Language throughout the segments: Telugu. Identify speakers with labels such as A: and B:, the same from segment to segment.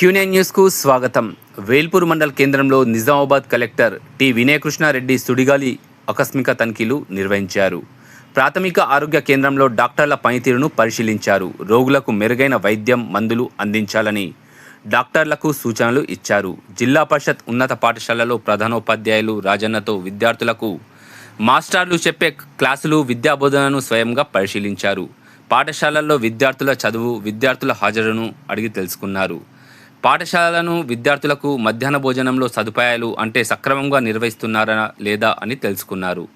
A: క్యూనే న్యూస్కు స్వాగతం. వేల్పూర్ మండల్ కేంద్రంలో నిజామాబాద్ కలెక్టర్ టి వినయకృష్ణారెడ్డి సుడిగాలి ఆకస్మిక తనిఖీలు నిర్వహించారు. ప్రాథమిక ఆరోగ్య కేంద్రంలో డాక్టర్ల పనితీరును పరిశీలించారు. రోగులకు మెరుగైన వైద్యం మందులు అందించాలని డాక్టర్లకు సూచనలు ఇచ్చారు. జిల్లా పరిషత్ ఉన్నత పాఠశాలలో ప్రధానోపాధ్యాయులు రాజన్నతో విద్యార్థులకు మాస్టర్లు చెప్పే క్లాసులు విద్యాబోధనను స్వయంగా పరిశీలించారు. పాఠశాలల్లో విద్యార్థుల చదువు విద్యార్థుల హాజరును అడిగి తెలుసుకున్నారు. పాఠశాలలను విద్యార్థులకు మధ్యాహ్న భోజనంలో సదుపాయాలు అంటే సక్రమంగా నిర్వహిస్తున్నారా లేదా అని తెలుసుకున్నారు.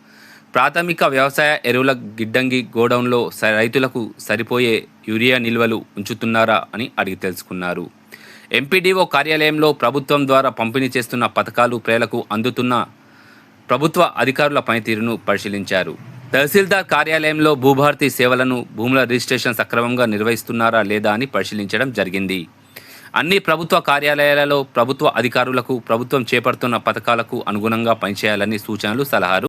A: ప్రాథమిక వ్యవసాయ ఎరువుల గిడ్డంగి గోడౌన్లో రైతులకు సరిపోయే యూరియా నిల్వలు ఉంచుతున్నారా అని అడిగి తెలుసుకున్నారు. ఎంపీడీఓ కార్యాలయంలో ప్రభుత్వం ద్వారా పంపిణీ చేస్తున్న పథకాలు ప్రజలకు అందుతున్న ప్రభుత్వ అధికారుల పనితీరును పరిశీలించారు. తహసీల్దార్ కార్యాలయంలో భూభారతి సేవలను భూముల రిజిస్ట్రేషన్ సక్రమంగా నిర్వహిస్తున్నారా లేదా అని పరిశీలించడం జరిగింది. అన్ని ప్రభుత్వ కార్యాలయాలలో ప్రభుత్వ అధికారులకు ప్రభుత్వం చేపడుతున్న పథకాలకు అనుగుణంగా పనిచేయాలని సూచనలు సలహాలు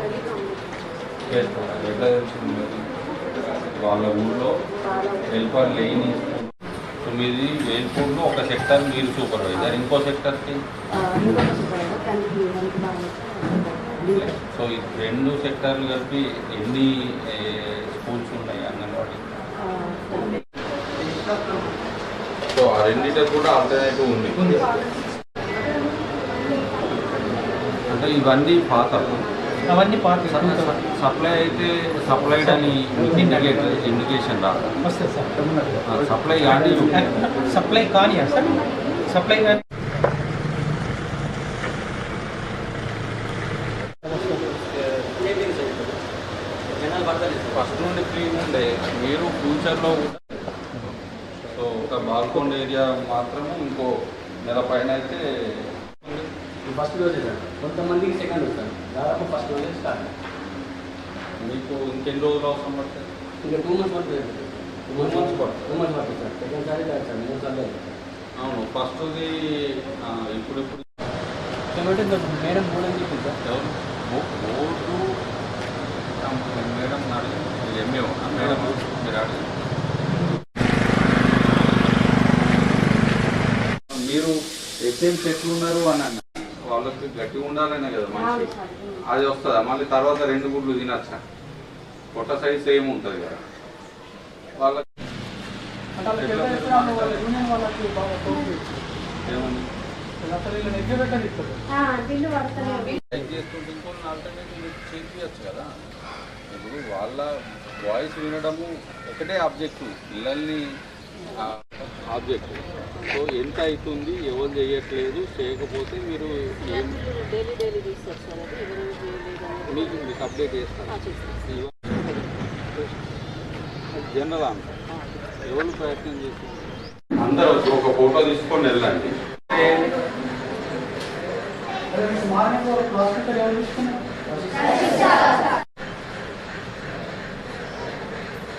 B: రెడీ
C: కంప్లీట్
D: చేస్తారా? ఎట్లా తెలిసింది మరి? వాళ్ళ ఊళ్ళో హెల్పర్ లేని సో మీది వేల్పూర్లో ఒక సెక్టర్ మీరు సూపర్వైజర్. ఇంకో సెక్టర్కి? సో ఈ రెండు సెక్టర్లు కలిపి ఎన్ని స్కూల్స్ ఉన్నాయి అంగన్వాడీ సో ఆ రెండింటికి కూడా ఆల్టర్నేటివ్ ఉంది. అంటే ఇవన్నీ పాత.
B: అవన్నీ పార్టీ
D: సప్లై అయితే సప్లైడ్ అని ఇండికేట్ ఇండికేషన్ రా
B: వస్తుంది సార్
D: సప్లై కానీ
B: సప్లై కానీ సప్లై కానీ
D: ఫస్ట్ నుండి ఫ్రీ ఉండే మీరు ఫ్యూచర్లో సో ఒక బాల్కొండ ఏరియా మాత్రమే ఇంకో నెల పైన అయితే
E: ఫస్ట్ రోజే కొంతమందికి సెకండ్ సార్ దాదాపు ఫస్ట్ రోజే స్టార్ట్
D: మీకు ఇంకెన్ని రోజులు అవసరం పడుతుంది
E: ఇంకా టూ మంత్స్ పడుతుంది టూ
D: months పడుతుంది.
E: టూ మంత్స్ పడుతుంది సార్ సెకండ్ సారి కాదు సార్ మూడు సార్లు.
D: అవును ఫస్ట్ది ఇప్పుడు ఇప్పుడు
B: మేడం మూడు అని చెప్పింది sir
D: board madam MA madam మీరు అడిగి మీరు ఎస్ఎం చెట్లు ఉన్నారు అని అన్న వాళ్ళకి గట్టిగా ఉండాలనే కదా మనిషి. అది వస్తుందా? మళ్ళీ తర్వాత రెండు గుడ్లు తినచ్చా? పొట్ట సైజ్ సేమ్ ఉంటుంది కదా. వాళ్ళకి కదా. ఇప్పుడు వాళ్ళ వాయిస్ వినడము ఒకటే ఆబ్జెక్టివ్ పిల్లల్ని ఆబ్జెక్టివ్ సో ఎంత అవుతుంది ఎవరు చేయట్లేదు చేయకపోతే మీరు మీకు మీకు అప్డేట్ చేస్తారు. జనరల్ అంత ఎవరు ప్రయత్నం చేస్తున్నారు? అందరూ ఒక ఫోటో తీసుకొని వెళ్ళండి.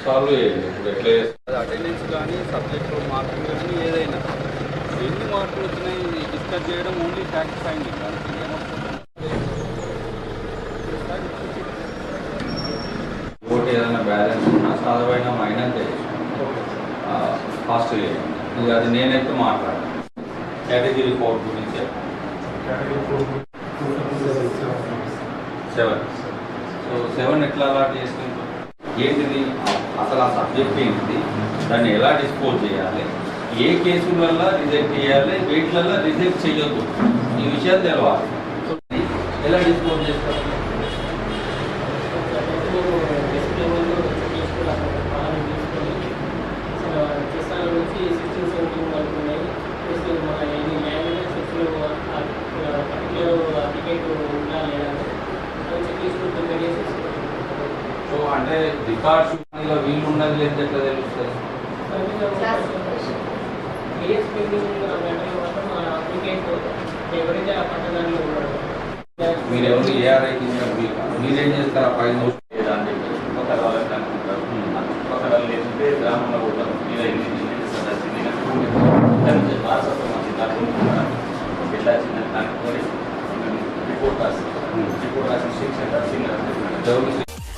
D: సాల్వ్ చేయండి ఇప్పుడు ఎట్లా చేస్తారు? అటెండెన్స్ కానీ సబ్జెక్ట్లో మార్కులు కానీ ఏదైనా. ఎన్ని మార్కులు వచ్చినాయి డిస్కస్ చేయడం ఓన్లీ ఫ్యాక్ట్ ఫైండింగ్ దానికి ఓటు ఏదైనా బ్యాలెన్స్ ఉన్నా చదవైనా మైనస్ చేయొచ్చు ఆ,
F: హాస్టల్ ఇది అది నేనైతే మాట్లాడాను. కేటగిరీ ఫోర్ గురించి? సెవెన్. సో సెవెన్ ఎట్లా అలాట్ చేసుకుంటాం ఏంటిది? అసలు ఆ సబ్జెక్ట్ ఏంటిది? దాన్ని ఎలా డిస్పోజ్ చేయాలి? ఏ కేసుల వల్ల రిజెక్ట్ చేయాలి? వీటిలల్లో రిజెక్ట్ చేయొద్దు. ఈ విషయాలు తెలవాలి. ఎలా డిస్పోజ్ చేస్తారు? సో అంటే రికార్డ్స్ ఇలా వీలు ఉన్నది లేదు ఎట్లా తెలుస్తుంది? మీరు ఎవరు ఏఆర్ఐ మీరేం చేస్తారు? ఆ పైన
G: వాళ్ళు బిడ్డ వచ్చిందని అనుకొని రిపోర్ట్ రాసి రిపోర్ట్ రాసిన శిక్షణ
F: ఎవరు